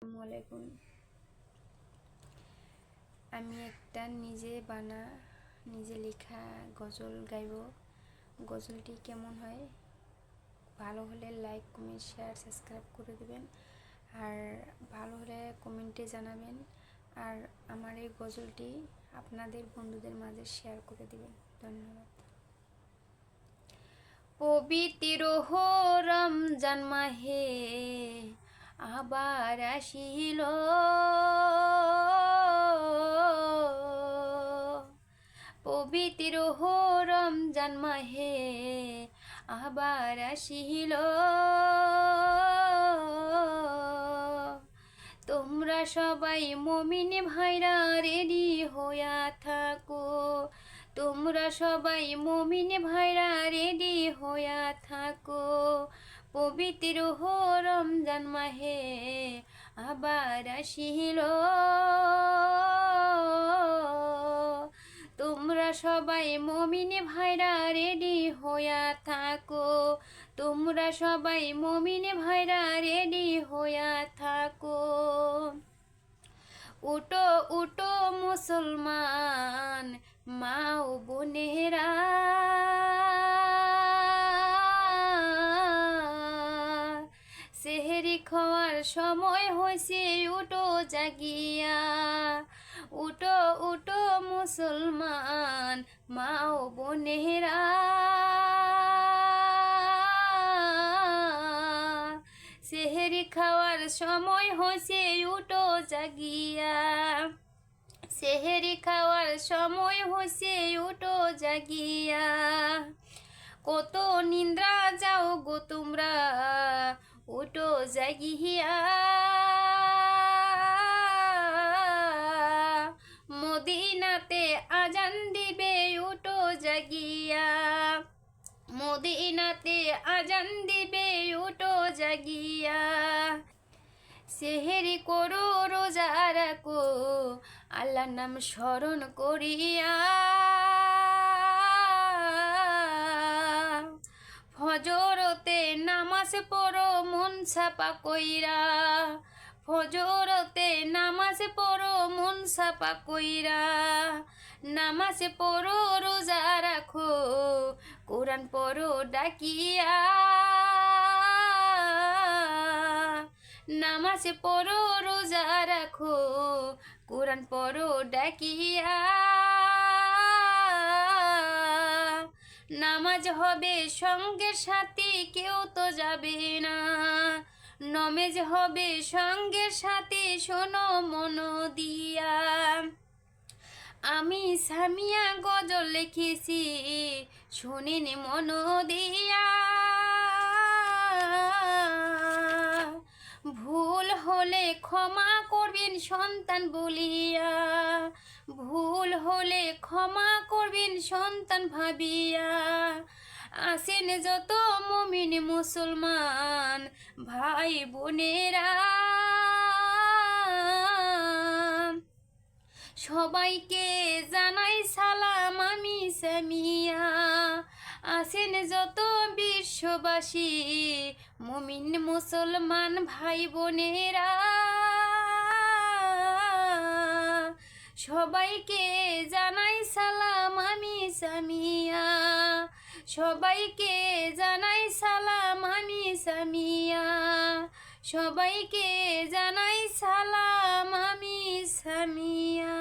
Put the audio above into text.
আলাইকুম। আমি একটা নিজে বানা, নিজে লেখা গজল গাইব। গজলটি কেমন হয়? ভালো হলে লাইক কমেন্ট শেয়ার সাবস্ক্রাইব করে দেবেন। আর ভালো হলে কমেন্টে জানাবেন। আর আমার এই গজলটি আপনাদের বন্ধুদের মাঝে শেয়ার করে দেবেন। ধন্যবাদ। পবিত্র রমজান মাহে আবার আসিল। পবিত্র হো রমজান মাহে আবার আসিল। তোমরা সবাই মমিন ভাইরা রেডি হইয়া থাকো। তোমরা সবাই মমিন ভাইরা রেডি হইয়া থাকো। পবিত্র হো রমজান মাহে আবার আসিল। তোমরা সবাই মমিন ভাইরা রেডি হইয়া থাকো। তোমরা সবাই মমিন ভাইরা রেডি হইয়া থাকো। উটো উটো মুসলমান, মা ও বোনেরা। সময় হয়েছে উটো জাগিয়া। উটো উটো মুসলমান মা ও বোনেরা। সেহেরি খাওয়ার সময় হয়েছে উটো জাগিয়া। সেহেরি খাওয়ার সময় হয়েছে উটো জাগিয়া। কত নিন্দ্রা উটো জাগিয়া মদিনাতে আজান দিবে উটো জাগিয়া। মদিনাতে আজান দিবে উটো জাগিয়া। সেহেরি করো রোজা রাখো আল্লাহ নাম স্মরণ করিয়া। ফজরতে নামাজ পড়ো, মন ছাপা কইরা। ফজরতে নামাজ পড়ো, মন ছাপা কইরা। নামাজ পড়ো, রোজা রাখো, কোরআন পড়ো, ডাকিয়া। নামাজ পড়ো, রোজা রাখো, কোরআন পড়ো, ডাকিয়া। নামাজ হবে সঙ্গের সাথে, কেউ তো যাবে না। নমেজ হবে সঙ্গের সাথে, শোনো মন দিয়া। আমি সামিয়া গজল লিখেছি, শুনিনি মন দিয়া। ভুল হলে ক্ষমা করবেন সন্তান বলিয়া। ভুল হলে ক্ষমা করবেন সন্তান ভাবিয়া। আসেন যত মমিন মুসলমান, ভাই বোনেরা। সবাইকে জানাই সালাম আমি সামিয়া। আসেন যত বিশ্ববাসী, মুমিন মুসলমান, ভাই বোনেরা। সবাইকে জানাই সালাম, আমি সামিয়া। সবাইকে জানাই সালাম, আমি সামিয়া। সবাইকে জানাই সালাম, আমি সামিয়া।